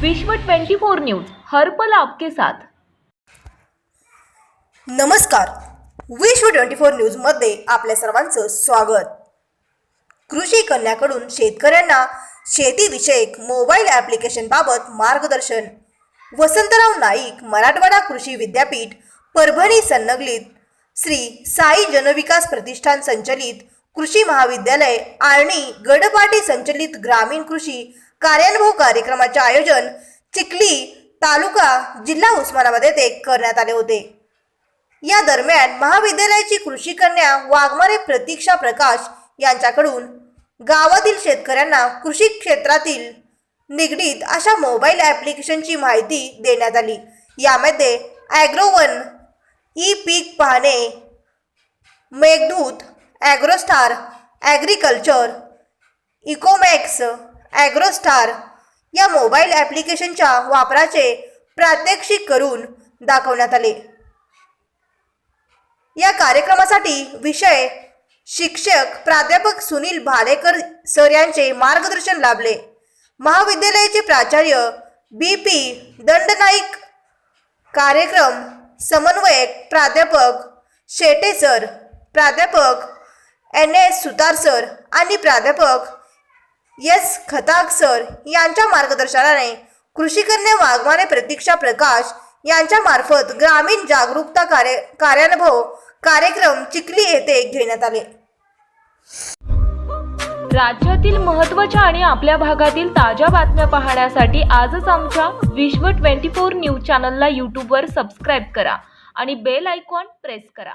विश्व 24 न्यूज हर पल आपके साथ. नमस्कार. विश्व ट्वेंटी फोर न्यूजमध्ये आपल्या सर्वांचं स्वागत. कृषी कन्याकडून शेतकऱ्यांना शेतीविषयक मोबाईल ॲप्लिकेशनबाबत मार्गदर्शन. वसंतराव नाईक मराठवाडा कृषी विद्यापीठ परभणी संनगलीत श्री साई जनविकास प्रतिष्ठान संचलित कृषी महाविद्यालय आणि गडपाटी संचलित ग्रामीण कृषी कार्यानुभव कार्यक्रमाचे आयोजन चिखली तालुका जिल्हा उस्मानाबाद येथे करण्यात आले होते. या दरम्यान महाविद्यालयाची कृषी कन्या वाघमारे प्रतीक्षा प्रकाश यांच्याकडून गावातील शेतकऱ्यांना कृषी क्षेत्रातील निगडीत अशा मोबाईल ॲप्लिकेशनची माहिती देण्यात आली. यामध्ये ॲग्रोवन ई पीक पाहणे मेघदूत ॲग्रोस्टार ॲग्रिकल्चर इकोमॅक्स ॲग्रोस्टार या मोबाईल ॲप्लिकेशनच्या वापराचे प्रात्यक्षिक करून दाखवण्यात आले. या कार्यक्रमासाठी विषय शिक्षक प्राध्यापक सुनील भालेकर सर यांचे मार्गदर्शन लाभले. महाविद्यालयाचे प्राचार्य बी पी दंडनाईक कार्यक्रम समन्वयक प्राध्यापक शेटे सर प्राध्यापक एन एस सुतार सर आणि प्राध्यापक एस खताक सर यांच्या मार्गदर्शनाने कृषी वाघमाने प्रतीक्षा प्रकाश यांच्यामार्फत ग्रामीण जागरूकता कार्य कार्यानुभव कार्यक्रम चिखली येथे घेण्यात आले. राज्यातील महत्त्वाच्या आणि आपल्या भागातील ताज्या बातम्या पाहण्यासाठी आजच आमच्या विश्व 24 न्यूज चॅनलला यूट्यूबवर सबस्क्राईब करा आणि बेल आयकॉन प्रेस करा.